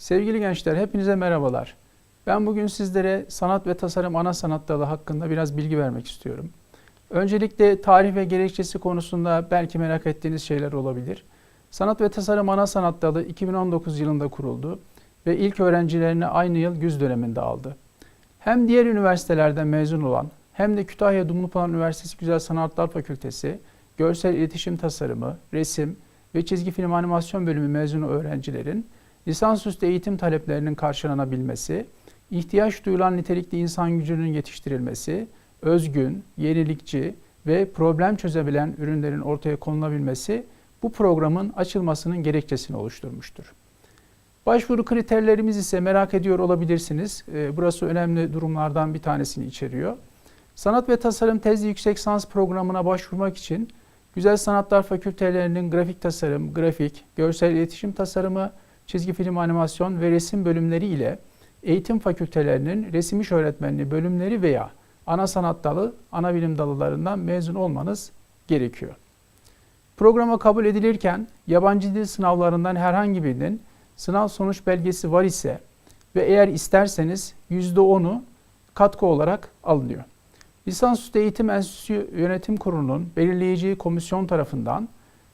Sevgili gençler, hepinize merhabalar. Ben bugün sizlere sanat ve tasarım ana sanat dalı hakkında biraz bilgi vermek istiyorum. Öncelikle tarih ve gerekçesi konusunda belki merak ettiğiniz şeyler olabilir. Sanat ve tasarım ana sanat dalı 2019 yılında kuruldu ve ilk öğrencilerini aynı yıl güz döneminde aldı. Hem diğer üniversitelerden mezun olan hem de Kütahya Dumlupınar Üniversitesi Güzel Sanatlar Fakültesi, Görsel İletişim Tasarımı, Resim ve Çizgi Film Animasyon Bölümü mezunu öğrencilerin lisansüstü eğitim taleplerinin karşılanabilmesi, ihtiyaç duyulan nitelikli insan gücünün yetiştirilmesi, özgün, yenilikçi ve problem çözebilen ürünlerin ortaya konulabilmesi bu programın açılmasının gerekçesini oluşturmuştur. Başvuru kriterlerimiz ise merak ediyor olabilirsiniz. Ee, Burası önemli durumlardan bir tanesini içeriyor. Sanat ve Tasarım Tezli Yüksek Lisans Programı'na başvurmak için Güzel Sanatlar Fakültelerinin grafik tasarım, grafik, görsel iletişim tasarımı, çizgi film animasyon ve resim bölümleri ile eğitim fakültelerinin resim iş öğretmenliği bölümleri veya ana sanat dalı, ana bilim dalılarından mezun olmanız gerekiyor. Programa kabul edilirken yabancı dil sınavlarından herhangi birinin sınav sonuç belgesi var ise ve eğer isterseniz %10'u katkı olarak alınıyor. Lisansüstü Eğitim Enstitüsü Yönetim Kurulu'nun belirleyeceği komisyon tarafından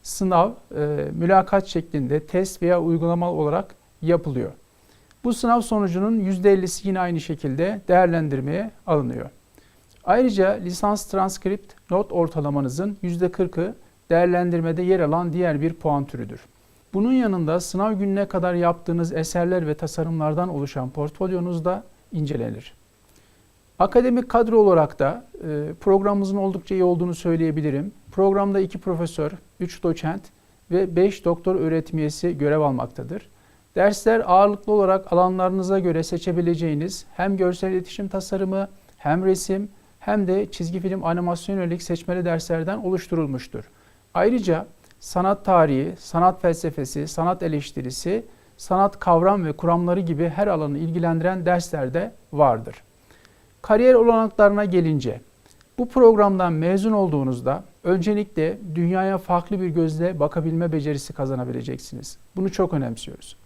sınav e, mülakat şeklinde test veya uygulamalı olarak yapılıyor. Bu sınav sonucunun %50'si yine aynı şekilde değerlendirmeye alınıyor. Ayrıca lisans transkript not ortalamanızın %40'ı değerlendirmede yer alan diğer bir puan türüdür. Bunun yanında sınav gününe kadar yaptığınız eserler ve tasarımlardan oluşan portfolyonuz da incelenir. Akademik kadro olarak da e, programımızın oldukça iyi olduğunu söyleyebilirim. Programda 2 profesör, 3 doçent ve 5 doktor öğretim üyesi görev almaktadır. Dersler ağırlıklı olarak alanlarınıza göre seçebileceğiniz hem görsel iletişim tasarımı, hem resim, hem de çizgi film animasyon yönelik seçmeli derslerden oluşturulmuştur. Ayrıca sanat tarihi, sanat felsefesi, sanat eleştirisi, sanat kavram ve kuramları gibi her alanı ilgilendiren dersler de vardır. Kariyer olanaklarına gelince, bu programdan mezun olduğunuzda öncelikle dünyaya farklı bir gözle bakabilme becerisi kazanabileceksiniz. Bunu çok önemsiyoruz.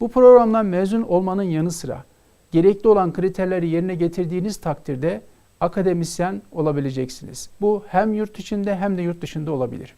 Bu programdan mezun olmanın yanı sıra gerekli olan kriterleri yerine getirdiğiniz takdirde akademisyen olabileceksiniz. Bu hem yurt içinde hem de yurt dışında olabilir.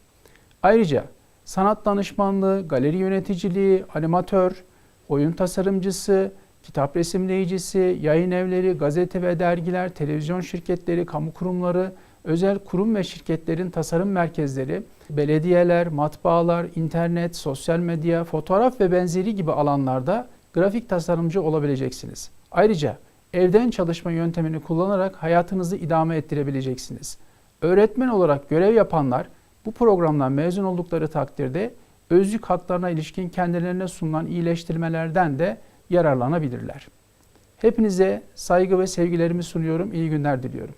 Ayrıca sanat danışmanlığı, galeri yöneticiliği, animatör, oyun tasarımcısı, kitap resimleyicisi, yayın evleri, gazete ve dergiler, televizyon şirketleri, kamu kurumları, özel kurum ve şirketlerin tasarım merkezleri, belediyeler, matbaalar, internet, sosyal medya, fotoğraf ve benzeri gibi alanlarda grafik tasarımcı olabileceksiniz. Ayrıca evden çalışma yöntemini kullanarak hayatınızı idame ettirebileceksiniz. Öğretmen olarak görev yapanlar bu programdan mezun oldukları takdirde özlük haklarına ilişkin kendilerine sunulan iyileştirmelerden de yararlanabilirler. Hepinize saygı ve sevgilerimi sunuyorum. İyi günler diliyorum.